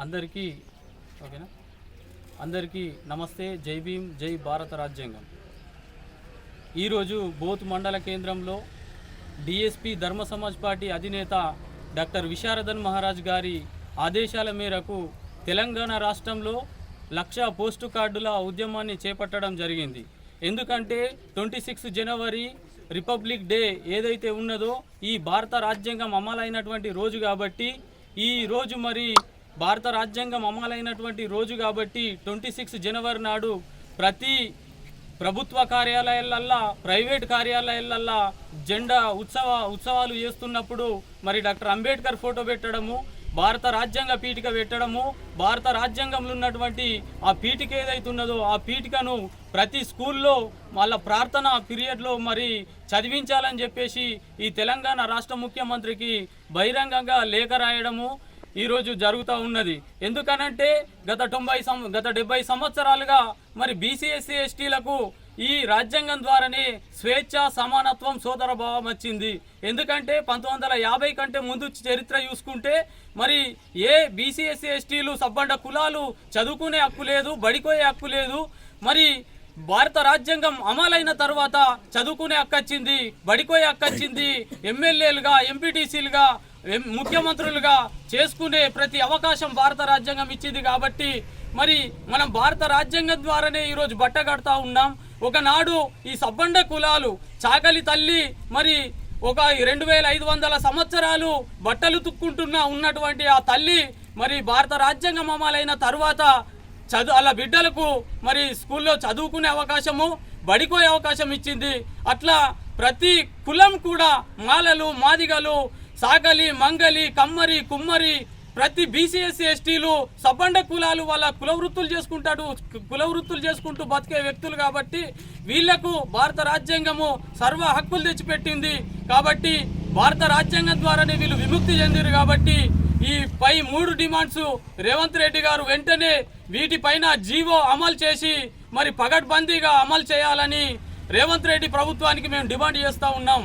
అందరికీ ఓకేనా? అందరికీ నమస్తే జై భీమ్ జై భారత రాజ్యాంగం. ఈరోజు బోత్ మండల కేంద్రంలో డిఎస్పి ధర్మ సమాజ్ పార్టీ అధినేత డాక్టర్ విశారదన్ మహారాజ్ గారి ఆదేశాల మేరకు తెలంగాణ రాష్ట్రంలో లక్ష పోస్టు కార్డుల ఉద్యమాన్ని చేపట్టడం జరిగింది. ఎందుకంటే ట్వంటీ సిక్స్ జనవరి రిపబ్లిక్ డే ఏదైతే ఉన్నదో ఈ భారత రాజ్యాంగం అమలైనటువంటి రోజు కాబట్టి ఈ రోజు మరి భారత రాజ్యాంగం అమలైనటువంటి రోజు కాబట్టి ట్వంటీ సిక్స్ జనవరి నాడు ప్రతి ప్రభుత్వ కార్యాలయాలల్లా ప్రైవేట్ కార్యాలయాలల్లా జెండా ఉత్సవ ఉత్సవాలు చేస్తున్నప్పుడు మరి డాక్టర్ అంబేద్కర్ ఫోటో పెట్టడము భారత రాజ్యాంగ పీఠిక పెట్టడము భారత రాజ్యాంగంలో ఉన్నటువంటి ఆ పీఠిక ఏదైతే ఉన్నదో ఆ పీఠికను ప్రతి స్కూల్లో వాళ్ళ ప్రార్థన పీరియడ్లో మరి చదివించాలని చెప్పేసి ఈ తెలంగాణ రాష్ట్ర ముఖ్యమంత్రికి బహిరంగంగా లేఖ రాయడము ఈరోజు జరుగుతూ ఉన్నది. ఎందుకనంటే గత తొంభై సం గత డెబ్బై సంవత్సరాలుగా మరి బీసీఎస్సీ ఎస్టీలకు ఈ రాజ్యాంగం ద్వారానే స్వేచ్ఛ సమానత్వం సోదర భావం వచ్చింది. ఎందుకంటే పంతొమ్మిది వందల యాభై కంటే ముందు చరిత్ర చూసుకుంటే మరి ఏ బీసీఎస్సీ ఎస్టీలు సబ్బండ కులాలు చదువుకునే హక్కు లేదు బడికోయే హక్కు లేదు మరి భారత రాజ్యాంగం అమలైన తర్వాత చదువుకునే హక్కు వచ్చింది బడికోయే హక్కు వచ్చింది ఎమ్మెల్యేలుగా ఎంపీటీసీలుగా ముఖ్యమంత్రులుగా చేసుకునే ప్రతి అవకాశం భారత రాజ్యాంగం ఇచ్చింది కాబట్టి మరి మనం భారత రాజ్యాంగం ద్వారానే ఈరోజు బట్ట కడతా ఉన్నాం. ఒకనాడు ఈ సబ్బండ కులాలు చాకలి తల్లి మరి ఒక రెండు వేల ఐదు వందల సంవత్సరాలు బట్టలు తుక్కుంటున్న ఉన్నటువంటి ఆ తల్లి మరి భారత రాజ్యాంగం అమలైన తర్వాత చదువు అలా బిడ్డలకు మరి స్కూల్లో చదువుకునే అవకాశము బడికోయే అవకాశం ఇచ్చింది. అట్లా ప్రతి కులం కూడా మాలలు మాదిగలు సాగలి మంగలి కమ్మరి కుమ్మరి ప్రతి బీసీఎస్సీ ఎస్టీలు సబ్బండ కులాలు వాళ్ళ కుల వృత్తులు చేసుకుంటాడు కుల వృత్తులు చేసుకుంటూ బతికే వ్యక్తులు కాబట్టి వీళ్ళకు భారత రాజ్యాంగము సర్వ హక్కులు తెచ్చిపెట్టింది కాబట్టి భారత రాజ్యాంగం ద్వారానే వీళ్ళు విముక్తి చెందిరు కాబట్టి ఈ పై మూడు డిమాండ్స్ రేవంత్ రెడ్డి గారు వెంటనే వీటిపైన జీవో అమలు చేసి మరి పగడ్బందీగా అమలు చేయాలని రేవంత్ రెడ్డి ప్రభుత్వానికి మేము డిమాండ్ చేస్తూ ఉన్నాం.